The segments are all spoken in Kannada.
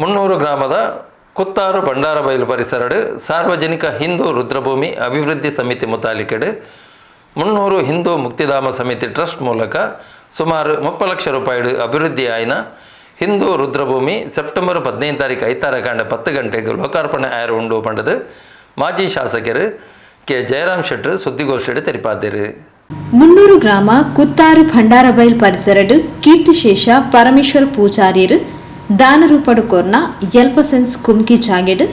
ಮುನ್ನೂರು ಗ್ರಾಮದ ಕುತ್ತಾರು ಬಂಡಾರಬೈಲು ಪರಿಸರಡು ಸಾರ್ವಜನಿಕ ಹಿಂದೂ ರುದ್ರಭೂಮಿ ಅಭಿವೃದ್ಧಿ ಸಮಿತಿ ಮುತಾಲಿಕೆಡು ಮುನ್ನೂರು ಹಿಂದೂ ಮುಕ್ತಿಧಾಮ ಸಮಿತಿ ಟ್ರಸ್ಟ್ ಮೂಲಕ ಸುಮಾರು ಮುಪ್ಪ ಲಕ್ಷ ರೂಪಾಯಿ ಅಭಿವೃದ್ಧಿ ಆಯ್ನ ಹಿಂದೂ ರುದ್ರಭೂಮಿ ಸೆಪ್ಟೆಂಬರ್ ಹದಿನೈದು ತಾರೀಕು ಐತಾರ ಕಾಂಡ ಪತ್ತು ಗಂಟೆಗೆ ಲೋಕಾರ್ಪಣೆ ಆಯರು ಉಂಡು ಪಂಡದು ಮಾಜಿ ಶಾಸಕರು ಕೆ ಜಯರಾಮ್ ಶೆಟ್ಟರು ಸುದ್ದಿಗೋಷ್ಠಿಯಲ್ಲಿ ತೆರಿಪಾದಿರು. ಮುನ್ನೂರು ಗ್ರಾಮ ಕುತ್ತಾರು ಭಂಡಾರಬೈಲ್ ಪರಿಸರಡು ಕೀರ್ತಿಶೇಷ ಪರಮೇಶ್ವರ ಪೂಜಾರಿಯರು ದಾನರೂಪಡು ಕೊರ್ನ ಎಲ್ಪಸೆನ್ಸ್ ಕುಮ್ಕಿ ಚಾಗೆಡು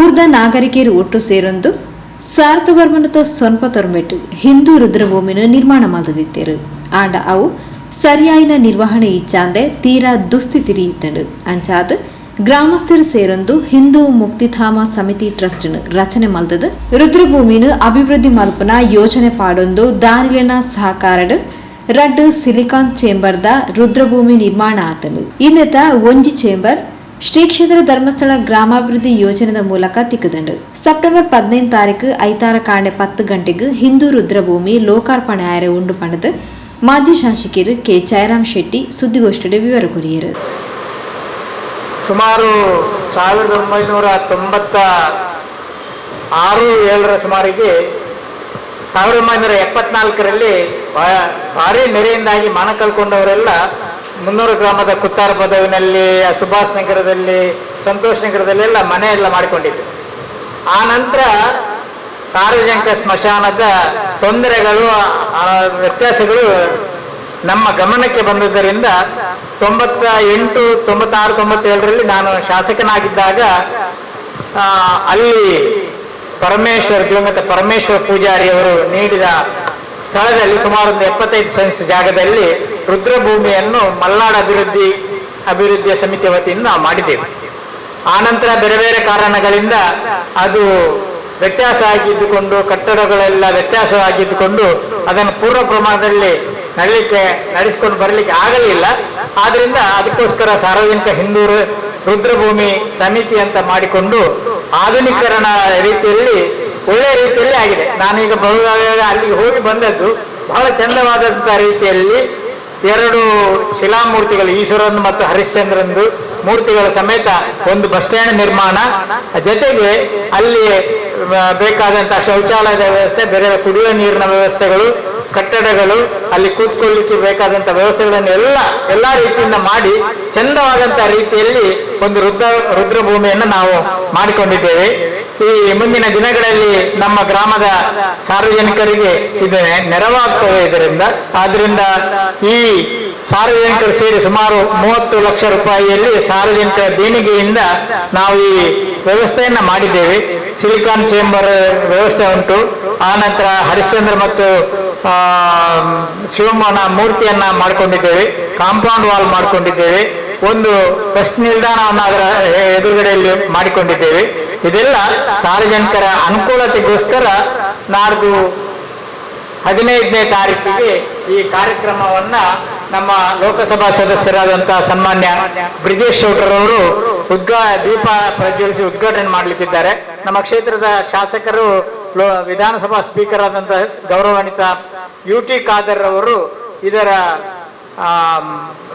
ಊರ್ದ ನಾಗರಿಕರು ಒಟ್ಟು ಸೇರೊಂದು, ಸಾರ್ಥವರ್ಮನತ ಸ್ವಲ್ಪ ತೊರ್ಮೆಟ್ಟು ಹಿಂದೂ ರುದ್ರಭೂಮಿನ ನಿರ್ಮಾಣ ಮಾಡದಿತ್ತೇರು. ಆಂಡ ಅವು ಸರಿಯಾಯಿನ ನಿರ್ವಹಣೆ ಇಚ್ಚಾಂದೆ ತೀರಾ ದುಸ್ಥಿತಿರಿ ಇತ್ತಂಡು. ಅಂಚಾದ ಗ್ರಾಮಸ್ಥರು ಸೇರೊಂದು ಹಿಂದೂ ಮುಕ್ತಿಧಾಮ ಸಮಿತಿ ಟ್ರಸ್ಟ್ ರಚನೆ ಮಲ್ದದು ರುದ್ರಭೂಮಿನ ಅಭಿವೃದ್ಧಿ ಮಲ್ಪನ ಯೋಜನೆ ಪಾಡೊಂದು ದಾನಿಲಿನ ಸಹಕಾರಡು ರಡ್ ಸಿಲಿಕಾನ್ ಚೇಂಬರ್ದ ರುದ್ರಭೂಮಿ ನಿರ್ಮಾಣ ಆತನು. ಇನ್ನತ ಒಂಜಿ ಚೇಂಬರ್ ಶ್ರೀ ಕ್ಷೇತ್ರ ಧರ್ಮಸ್ಥಳ ಗ್ರಾಮಾಭಿವೃದ್ಧಿ ಯೋಜನೆದ ಮೂಲಕ ತಿಕ್ಕದಂಡು. ಸೆಪ್ಟೆಂಬರ್ ಪದಿನೈದು ತಾರೀಕು ಐತಾರ ಕಾಣೆ ಪತ್ತು ಗಂಟೆಗೆ ಹಿಂದೂ ರುದ್ರಭೂಮಿ ಲೋಕಾರ್ಪಣೆ ಆಯ್ರೆ ಉಂಡು ಪಣದು ಮಾಜಿ ಶಾಸಕರು ಕೆ. ಜಯರಾಮ್ ಶೆಟ್ಟಿ ಸುದ್ದಿಗೋಷ್ಠಿಯ ವಿವರ ಕೊರಿಯರು. ಸುಮಾರು ಸಾವಿರದ ಒಂಬೈನೂರ ತೊಂಬತ್ತ ಆರು ಏಳರ ಸುಮಾರಿಗೆ ಸಾವಿರದ ಒಂಬೈನೂರ ಎಪ್ಪತ್ನಾಲ್ಕರಲ್ಲಿ ಭಾರಿ ನೆರೆಯಿಂದಾಗಿ ಮಾನ ಕಳ್ಕೊಂಡವರೆಲ್ಲ ಮುನ್ನೂರು ಗ್ರಾಮದ ಕುತ್ತಾರ ಪದವಿನಲ್ಲಿ ಸುಭಾಷ್ ನಗರದಲ್ಲಿ, ಸಂತೋಷ್ ನಗರದಲ್ಲೆಲ್ಲ ಮನೆ ಎಲ್ಲ ಮಾಡಿಕೊಂಡಿದ್ರು. ಆ ನಂತರ ಸಾರ್ವಜನಿಕ ಸ್ಮಶಾನದ ತೊಂದರೆಗಳು ವ್ಯತ್ಯಾಸಗಳು ನಮ್ಮ ಗಮನಕ್ಕೆ ಬಂದದ್ದರಿಂದ ತೊಂಬತ್ತ ಎಂಟು ತೊಂಬತ್ತಾರು, ತೊಂಬತ್ತೇಳರಲ್ಲಿ ನಾನು ಶಾಸಕನಾಗಿದ್ದಾಗ ಅಲ್ಲಿ ಪರಮೇಶ್ವರ್ ದಿವಂಗತ ಪರಮೇಶ್ವರ ಪೂಜಾರಿ ಅವರು ನೀಡಿದ ಸ್ಥಳದಲ್ಲಿ ಸುಮಾರು ಒಂದು ಎಪ್ಪತ್ತೈದು ಸೆನ್ಸ್ ಜಾಗದಲ್ಲಿ ರುದ್ರಭೂಮಿಯನ್ನು ಮಲ್ನಾಡ್ ಅಭಿವೃದ್ಧಿ, ಅಭಿವೃದ್ಧಿಯ ಸಮಿತಿ ವತಿಯಿಂದ ನಾವು ಮಾಡಿದ್ದೇವೆ ಆನಂತರ ಬೇರೆ ಬೇರೆ ಕಾರಣಗಳಿಂದ ಅದು ವ್ಯತ್ಯಾಸ ಆಗಿದ್ದುಕೊಂಡು, ಕಟ್ಟಡಗಳೆಲ್ಲ ವ್ಯತ್ಯಾಸ ಆಗಿದ್ದುಕೊಂಡು ಅದನ್ನು ಪೂರ್ವ ಪ್ರಮಾಣದಲ್ಲಿ ನಡಲಿಕ್ಕೆ ನಡೆಸಿಕೊಂಡು ಬರಲಿಕ್ಕೆ ಆಗಲಿಲ್ಲ. ಆದ್ರಿಂದ ಅದಕ್ಕೋಸ್ಕರ ಸಾರ್ವಜನಿಕ ಹಿಂದೂರು ರುದ್ರಭೂಮಿ ಸಮಿತಿ ಅಂತ ಮಾಡಿಕೊಂಡು ಆಧುನೀಕರಣ ರೀತಿಯಲ್ಲಿ ಒಳ್ಳೆಯ ರೀತಿಯಲ್ಲಿ ಆಗಿದೆ. ನಾನೀಗ ಬಹುಗಾಗ ಅಲ್ಲಿಗೆ ಹೋಗಿ ಬಂದದ್ದು ಬಹಳ ಚಂದವಾದಂತಹ ರೀತಿಯಲ್ಲಿ ಎರಡು ಶಿಲಾಮೂರ್ತಿಗಳು, ಈಶ್ವರನ್ ಮತ್ತು ಹರಿಶ್ಚಂದ್ರಂದು ಮೂರ್ತಿಗಳ ಸಮೇತ ಒಂದು ಬಸ್ ಸ್ಟ್ಯಾಂಡ್ ನಿರ್ಮಾಣ. ಜೊತೆಗೆ ಅಲ್ಲಿ ಬೇಕಾದಂತಹ ಶೌಚಾಲಯದ ವ್ಯವಸ್ಥೆ ಬೇರೆ ಕುಡಿಯುವ ನೀರಿನ ವ್ಯವಸ್ಥೆಗಳು ಕಟ್ಟಡಗಳು ಅಲ್ಲಿ ಕೂತ್ಕೊಳ್ಳಿಕ್ಕೆ ಬೇಕಾದಂತ ವ್ಯವಸ್ಥೆಗಳನ್ನು ಎಲ್ಲ ಎಲ್ಲಾ ರೀತಿಯಿಂದ ಮಾಡಿ ಚಂದವಾದಂತಹ ರೀತಿಯಲ್ಲಿ ಒಂದು ರುದ್ರ ರುದ್ರಭೂಮಿಯನ್ನು ನಾವು ಮಾಡಿಕೊಂಡಿದ್ದೇವೆ. ಈ ಮುಂದಿನ ದಿನಗಳಲ್ಲಿ ನಮ್ಮ ಗ್ರಾಮದ ಸಾರ್ವಜನಿಕರಿಗೆ ಇದು ನೆರವಾಗ್ತದೆ ಇದರಿಂದ. ಆದ್ರಿಂದ ಈ ಸಾರ್ವಜನಿಕರು ಸೇರಿ ಸುಮಾರು ಮೂವತ್ತು ಲಕ್ಷ ರೂಪಾಯಿಯಲ್ಲಿ ಸಾರ್ವಜನಿಕ ದೇಣಿಗೆಯಿಂದ ನಾವು ಈ ವ್ಯವಸ್ಥೆಯನ್ನ ಮಾಡಿದ್ದೇವೆ. ಸಿಲಿಕಾನ್ ಚೇಂಬರ್ ವ್ಯವಸ್ಥೆ ಉಂಟು. ಆನಂತರ ಹರಿಶ್ಚಂದ್ರ ಮತ್ತು ಆ, ಶಿವಮ್ಮನ ಮೂರ್ತಿಯನ್ನ ಮಾಡ್ಕೊಂಡಿದ್ದೇವೆ, ಕಾಂಪೌಂಡ್ ವಾಲ್ ಮಾಡ್ಕೊಂಡಿದ್ದೇವೆ, ಒಂದು ಬಸ್ ನಿಲ್ದಾಣವನ್ನು ಅದರ ಎದುರುಗಡೆಯಲ್ಲಿ ಮಾಡಿಕೊಂಡಿದ್ದೇವೆ. ಇದೆಲ್ಲ ಸಾರ್ವಜನಿಕರ ಅನುಕೂಲತೆಗೋಸ್ಕರ ನಾಡ್ದು ಹದಿನೈದನೇ ತಾರೀಕಿಗೆ ಈ ಕಾರ್ಯಕ್ರಮವನ್ನ ನಮ್ಮ ಲೋಕಸಭಾ ಸದಸ್ಯರಾದಂತಹ ಸನ್ಮಾನ್ಯ ಬ್ರಿಜೇಶ್ ಅವರು ಉದ್ಘಾ, ದೀಪ ಪ್ರಜ್ವಲಿಸಿ ಉದ್ಘಾಟನೆ ಮಾಡಲಿಕ್ಕಿದ್ದಾರೆ. ನಮ್ಮ ಕ್ಷೇತ್ರದ ಶಾಸಕರು ವಿಧಾನಸಭಾ ಸ್ಪೀಕರ್ ಆದಂತಹ ಗೌರವಾನ್ವಿತ ಯು ಟಿ ಖಾದರ್ ಅವರು ಇದರ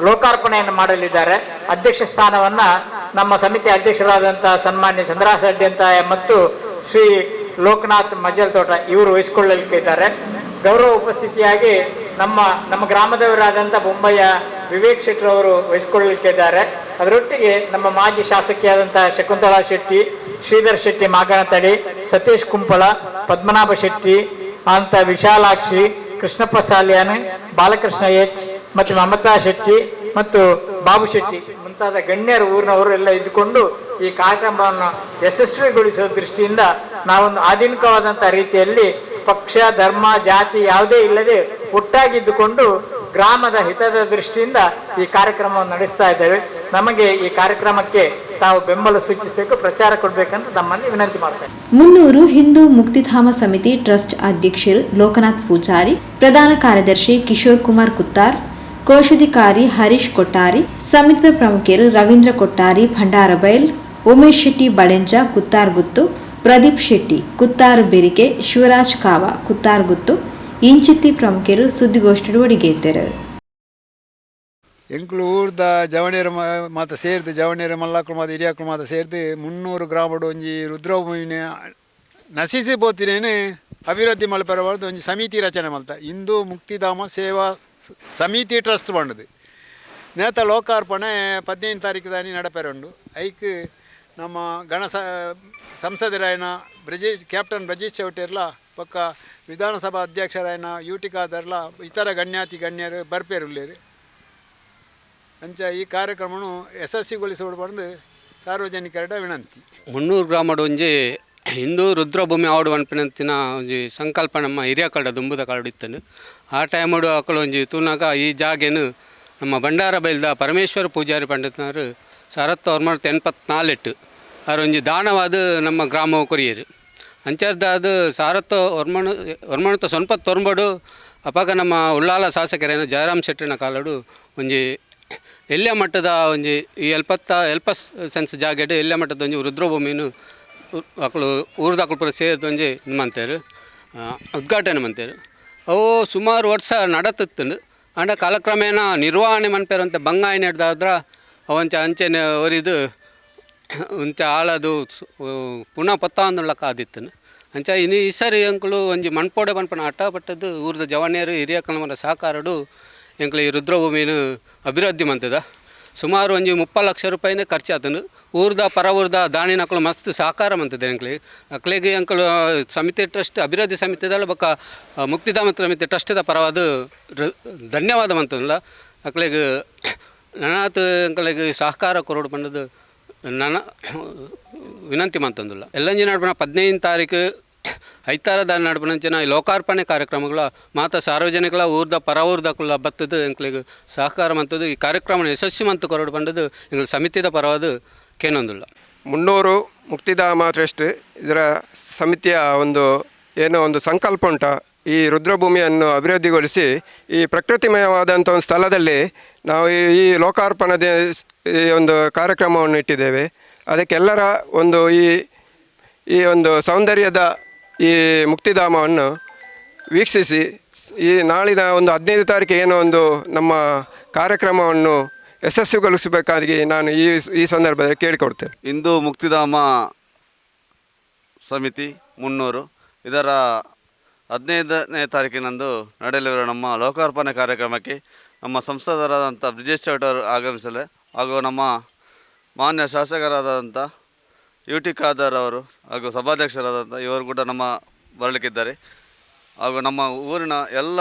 ಲೋಕಾರ್ಪಣೆಯನ್ನು ಮಾಡಲಿದ್ದಾರೆ. ಅಧ್ಯಕ್ಷ ಸ್ಥಾನವನ್ನ ನಮ್ಮ ಸಮಿತಿ ಅಧ್ಯಕ್ಷರಾದಂತಹ ಸನ್ಮಾನ್ಯ ಚಂದ್ರಾಸ ರೆಡ್ಡಿ ಮತ್ತು ಶ್ರೀ ಲೋಕನಾಥ್ ಮಜಲ್ ತೋಟ ಇವರು ವಹಿಸಿಕೊಳ್ಳಲಿಕ್ಕಿದ್ದಾರೆ. ಗೌರವ ಉಪಸ್ಥಿತಿಯಾಗಿ ನಮ್ಮ ನಮ್ಮ ಗ್ರಾಮದವರಾದಂಥ ಬೊಂಬಯ್ಯ ವಿವೇಕ್ ಶೆಟ್ಟಿ ಅವರು ವಹಿಸಿಕೊಳ್ಳಲಿಕ್ಕಿದ್ದಾರೆ. ಅದರೊಟ್ಟಿಗೆ ನಮ್ಮ ಮಾಜಿ ಶಾಸಕಿಯಾದಂಥ ಶಕುಂತಲಾ ಶೆಟ್ಟಿ ಶ್ರೀಧರ್ ಶೆಟ್ಟಿ ಮಾಗನತಡಿ ಸತೀಶ್ ಕುಂಪಳ, ಪದ್ಮನಾಭ ಶೆಟ್ಟಿ, ಅಂತ ವಿಶಾಲಾಕ್ಷಿ, ಕೃಷ್ಣಪ್ಪ ಸಾಲ್ಯಾನ್, ಬಾಲಕೃಷ್ಣ ಎಚ್, ಮತ್ತು ಮಮತಾ ಶೆಟ್ಟಿ ಮತ್ತು ಬಾಬು ಶೆಟ್ಟಿ. ಮುಂತಾದ ಗಣ್ಯರು ಊರಿನವರು ಎಲ್ಲ ಇದ್ದುಕೊಂಡು ಈ ಕಾರ್ಯಕ್ರಮವನ್ನು ಯಶಸ್ವಿಗೊಳಿಸುವ ದೃಷ್ಟಿಯಿಂದ ನಾವೊಂದು ಆಧುನಿಕವಾದಂತಹ ರೀತಿಯಲ್ಲಿ ಪಕ್ಷ, ಧರ್ಮ, ಜಾತಿ ಯಾವುದೇ ಇಲ್ಲದೆ ಒಟ್ಟಾಗಿದ್ದುಕೊಂಡು ಗ್ರಾಮದ ಹಿತದ ದೃಷ್ಟಿಯಿಂದ ಈ ಕಾರ್ಯಕ್ರಮವನ್ನು ನಡೆಸ್ತಾ ಇದ್ದೇವೆ. ನಮಗೆ ಈ ಕಾರ್ಯಕ್ರಮಕ್ಕೆ ತಾವು ಬೆಂಬಲ ಸೂಚಿಸಬೇಕು, ಪ್ರಚಾರ ಕೊಡಬೇಕಂತ ತಮ್ಮಲ್ಲಿ ವಿನಂತಿ ಮಾಡ್ತೇನೆ. ಮುನ್ನೂರು ಹಿಂದೂ ಮುಕ್ತಿಧಾಮ ಸಮಿತಿ ಟ್ರಸ್ಟ್ ಅಧ್ಯಕ್ಷರು ಲೋಕನಾಥ್ ಪೂಜಾರಿ, ಪ್ರಧಾನ ಕಾರ್ಯದರ್ಶಿ ಕಿಶೋರ್ ಕುಮಾರ್ ಕುತ್ತಾರ್, ಕೋಶಾಧಿಕಾರಿ ಹರೀಶ್ ಕೊಟ್ಟಾರಿ ಸಮಿತಿಯ ಪ್ರಮುಖರು ರವೀಂದ್ರ ಕೊಟ್ಟಾರಿ ಭಂಡಾರಬೈಲ್ ಉಮೇಶ್ ಶೆಟ್ಟಿ ಬಳೆಂಜ ಕುತ್ತಾರ್ಗುತ್ತು ಪ್ರದೀಪ್ ಶೆಟ್ಟಿ, ಕುತ್ತಾರ್ ಬೆರಿಕೆ ಶಿವರಾಜ್ ಕಾವ, ಕುತ್ತಾರ್ ಗುತ್ತು, ಇಂಚಿತ್ತಿ ಪ್ರಮುಖರು ಸುದ್ದಿಗೋಷ್ಠಿ ಒಡಿಗೆದ್ದರು. ಎಂಕ್ಲು ಊರ್ದ ಜವಣೇರ ಮಾತ ಸೇರ್ದು ಜವಣೇರ ಮಲ್ಲಾಕ್ಳು ಮಾತ, ಹಿರಿಯಾಕ್ಳು ಮಾತ ಸೇರ್ದು ಮುನ್ನೂರು ಗ್ರಾಮಡು ಒಂಜಿ ರುದ್ರಭೂಮಿನ ನಶಿಸಿ ಬೋತಿನೇನೆ ಅಭಿವೃದ್ಧಿ ಮಲ್ಪರವಾದ ಒಂಜಿ ಸಮಿತಿ ರಚನೆ ಮಲ್ತ. ಹಿಂದೂ ಮುಕ್ತಿಧಾಮ ಸೇವಾ ಸಮಿತಿ ಟ್ರಸ್ಟ್ ಬಂಡದು. ನೇತ ಲೋಕಾರ್ಪಣೆ ಹದಿನೈದು ತಾರೀಕು ದಾನಿ ನಡಪೆರೊಂಡು. ಐಕ್ ನಮ್ಮ ಗಣ ಸಂಸದರಾಯನ ಬ್ರಜೇಶ್ ಕ್ಯಾಪ್ಟನ್ ಬ್ರಜೇಶ್ ಚೌಟಿರ್ಲ ಪಕ್ಕ ವಿಧಾನಸಭಾ ಅಧ್ಯಕ್ಷರಾಯನ ಯೂಟಿಕಾದರ್ಲ, ಇತರ ಗಣ್ಯಾತಿ ಗಣ್ಯರು ಬರ್ಪೇರುಳ್ಳೇರು ಅಂಚ ಈ ಯಶಸ್ವಿಗೊಳಿಸಿಬಿಡು ಬಂದು ಸಾರ್ವಜನಿಕರ ವಿನಂತಿ. ಮುನ್ನೂರು ಗ್ರಾಮಡ್ ಒಂಜಿ ಹಿಂದೂ ರುದ್ರಭೂಮಿ ಆವಡು ಪನ್ಪಿನಂತಿನ ಒಂಜಿ ಸಂಕಲ್ಪ ನಮ್ಮ ಹಿರಿಯ ಕಲ್ಡ ದುಂಬುದ ಕಾಡು ಇತ್ತನು ಆ ಟೈಮಡು ಅಕಲು ಒಂಜಿ ತೂನಾಗ ಈ ಜಾಗೆನು ನಮ್ಮ ಬಂಡಾರ ಬೈಲ್ದ ಪರಮೇಶ್ವರ ಪೂಜಾರಿ ಪಂಡಿತನರು ಸರತ್ತು ಅವ್ರು ಮಾಡ್ತಾ ಅವ್ರು ಒಂಜಿ ದಾನವಾದ ನಮ್ಮ ಗ್ರಾಮ ಕೊರಿಯರು. ಅಂಚರ್ದ ಅದು ಸಾರತ್ತು ಹೊರ್ಮಣು ಹೊರ್ಮಣತ ಸ್ವಲ್ಪ ತೊರ್ಬಡು ಅಪಾಗ ನಮ್ಮ ಉಳ್ಳಾಲ ಶಾಸಕರೇನ ಜಯರಾಮ್ ಶೆಟ್ಟಿನ ಕಾಲಡು ಒಂಜಿ ಎಲ್ಯ ಮಟ್ಟದ ಒಂಜಿ ಈ ಎಲ್ಪತ್ತ ಎಲ್ಪ ಸೆನ್ಸ್ ಜಾಗೆಡ್ ಎಲ್ಲ ಮಟ್ಟದ ಒಂಜಿ ರುದ್ರಭೂಮಿನು ಅಕ್ಕಳು ಊರ್ದಾಕಳು ಪೂರ ಸೇರಿದ ಒಂಜಿ ಉದ್ಘಾಟನೆ ಮಂತೇರು ಅವು ಸುಮಾರು ವರ್ಷ ನಡತಿತ್ತು ಅಂಡ ಕಾಲಕ್ರಮೇಣ ನಿರ್ವಹಣೆ ಮನ್ಪೇರಂತ ಬಂಗಾಯನ ಹಿಡ್ದಾದ್ರ ಅವಂಚ ಅಂಚೆನೆ ಒರಿದು ಉಂಚ ಆಳದು ಪುನಃ ಪತ್ತಾಂದುಳ್ಳಕ ಆದಿತ್ತನು ಅಂಚ ಇನ್ನು ಈ ಸರಿ ಅಂಕಲು ಒಂಜಿ ಮಣ್ಪೋಡೆ ಪನ್ಪನ ಅಟ್ಟ ಪಟ್ಟದ್ದು ಊರ್ದ ಜವಾನಿಯರು, ಹಿರಿಯ ಕಲಮರ ಸಹಕಾರಡು ಎಂಕ್ಲು ಈ ರುದ್ರಭೂಮಿನು ಅಭಿವೃದ್ಧಿ ಮಂತದ ಸುಮಾರು ಒಂಜಿ ಮುಪ್ಪ ಲಕ್ಷ ರೂಪಾಯಿನೇ ಖರ್ಚಾತನು ಊರ್ದ ಪರ ಊರ್ದ ದಾಣಿನ ಅಕ್ಲು ಮಸ್ತ್ ಸಹಕಾರ ಮಂತದೆ ಎಂಕ್ಲೆ. ಅಕ್ಲೆಗೆ ಅಂಕಲು ಸಮಿತಿ ಟ್ರಸ್ಟ್, ಅಭಿವೃದ್ಧಿ ಸಮಿತಿದಲ್ಲ ಬೊಕ್ಕ ಮುಕ್ತಿಧಾಮ ಸಮಿತಿ ಟ್ರಸ್ಟ್ದ ಪರವಾದ ಧನ್ಯವಾದ ಮಂತಲ್ಲ ಅಕ್ಲೆಗೆ ನನಾತ್ ಎಂಕಲಿಗೆ ಸಹಕಾರ ಕೊರೋಡು ಪಂಡದು ನನ್ನ ವಿನಂತಿ ಮಂತಂದಿಲ್ಲ ಎಲ್ಲಂಜಿ ನಡ್ಬಣ ಹದಿನೈದು ತಾರೀಕು ಐತಾರದ ನಡುಪಣಂಚಿನ ಈ ಲೋಕಾರ್ಪಣೆ ಕಾರ್ಯಕ್ರಮಗಳ ಮಾತ ಸಾರ್ವಜನಿಕಲ ಊರ್ದ ಪರ ಕುಲ ಬತ್ತದು ಎಂಕ್ಲಿಗೆ ಸಹಕಾರ ಮಂತದ್ದು, ಈ ಕಾರ್ಯಕ್ರಮ ಯಶಸ್ವಿ ಮಂತು ಕೊರಡು ಬಂದದ್ದು ಸಮಿತಿದ ಪರವಾದ ಕೇನೊಂದುಲ್ಲ. ಮುನ್ನೂರು ಮುಕ್ತಿಧಾಮ ಟ್ರಸ್ಟ್ ಇದರ ಸಮಿತಿಯ ಒಂದು ಏನೋ ಒಂದು ಸಂಕಲ್ಪ ಉಂಟ. ಈ ರುದ್ರಭೂಮಿಯನ್ನು ಅಭಿವೃದ್ಧಿಗೊಳಿಸಿ ಈ ಪ್ರಕೃತಿಮಯವಾದಂಥ ಒಂದು ಸ್ಥಳದಲ್ಲಿ ನಾವು ಈ ಲೋಕಾರ್ಪಣದ ಈ ಒಂದು ಕಾರ್ಯಕ್ರಮವನ್ನು ಇಟ್ಟಿದ್ದೇವೆ. ಅದಕ್ಕೆಲ್ಲರ ಒಂದು ಈ ಈ ಒಂದು ಸೌಂದರ್ಯದ ಈ ಮುಕ್ತಿಧಾಮವನ್ನು ವೀಕ್ಷಿಸಿ, ಈ ನಾಳಿನ ಒಂದು ಹದಿನೈದು ತಾರೀಕು ಏನೋ ಒಂದು ನಮ್ಮ ಕಾರ್ಯಕ್ರಮವನ್ನು ಯಶಸ್ವಿಗೊಳಿಸಬೇಕಾಗಿ ನಾನು ಈ ಈ ಸಂದರ್ಭದಲ್ಲಿ ಕೇಳಿಕೊಡ್ತೇನೆ ಇಂದು ಮುಕ್ತಿಧಾಮ ಸಮಿತಿ ಮುನ್ನೂರು. ಇದರ ಹದಿನೈದನೇ ತಾರೀಕಿನಂದು ನಡೆಯಲಿರುವ ನಮ್ಮ ಲೋಕಾರ್ಪಣೆ ಕಾರ್ಯಕ್ರಮಕ್ಕೆ ನಮ್ಮ ಸಂಸದರಾದಂಥ ಬ್ರಿಜೇಶ್ ಚೌಟ್ ಅವರು ಆಗಮಿಸಲೆ ಹಾಗೂ ನಮ್ಮ ಮಾನ್ಯ ಶಾಸಕರಾದಂಥ ಯು ಟಿ ಖಾದರ್ ಅವರು ಹಾಗೂ ಸಭಾಧ್ಯಕ್ಷರಾದಂಥ ಇವರು ಕೂಡ ನಮ್ಮ ಬರಲಿಕ್ಕಿದ್ದಾರೆ. ಹಾಗೂ ನಮ್ಮ ಊರಿನ ಎಲ್ಲ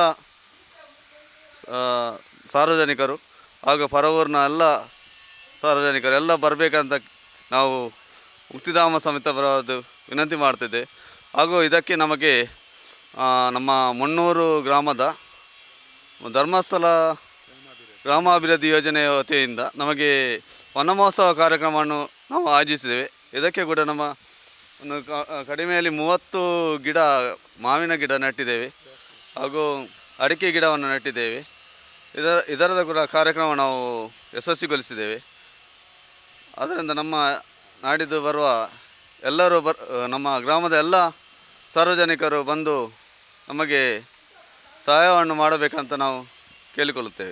ಸಾರ್ವಜನಿಕರು ಹಾಗೂ ಪರ ಊರಿನ ಎಲ್ಲ ಸಾರ್ವಜನಿಕರು ಎಲ್ಲ ಬರಬೇಕಂತ ನಾವು ಮುಕ್ತಿಧಾಮ ಸಮೇತ ಬರೋದು ವಿನಂತಿ ಮಾಡ್ತಿದ್ದೆ. ಹಾಗೂ ಇದಕ್ಕೆ ನಮಗೆ ನಮ್ಮ ಮುನ್ನೂರು ಗ್ರಾಮದ ಧರ್ಮಸ್ಥಳ ಗ್ರಾಮಾಭಿವೃದ್ಧಿ ಯೋಜನೆಯ ವತಿಯಿಂದ ನಮಗೆ ವನಮಹೋತ್ಸವ ಕಾರ್ಯಕ್ರಮವನ್ನು ನಾವು ಆಯೋಜಿಸಿದ್ದೇವೆ. ಇದಕ್ಕೆ ಕೂಡ ನಮ್ಮ ಒಂದು ಕಡಿಮೆಯಲ್ಲಿ ಮೂವತ್ತು ಗಿಡ, ಮಾವಿನ ಗಿಡ ನೆಟ್ಟಿದ್ದೇವೆ. ಹಾಗೂ ಅಡಿಕೆ ಗಿಡವನ್ನು ನೆಟ್ಟಿದ್ದೇವೆ. ಇದರ, ಇದರದ ಕೂಡ ಕಾರ್ಯಕ್ರಮ ನಾವು ಯಶಸ್ವಿಗೊಳಿಸಿದ್ದೇವೆ. ಅದರಿಂದ ನಮ್ಮ ನಾಡಿದ್ದು ಬರುವ ಎಲ್ಲರೂ ಬರ್ ನಮ್ಮ ಗ್ರಾಮದ ಎಲ್ಲ ಸಾರ್ವಜನಿಕರು ಬಂದು ನಮಗೆ ಸಹಾಯವನ್ನು ಮಾಡಬೇಕಂತ ನಾವು ಕೇಳಿಕೊಳ್ಳುತ್ತೇವೆ.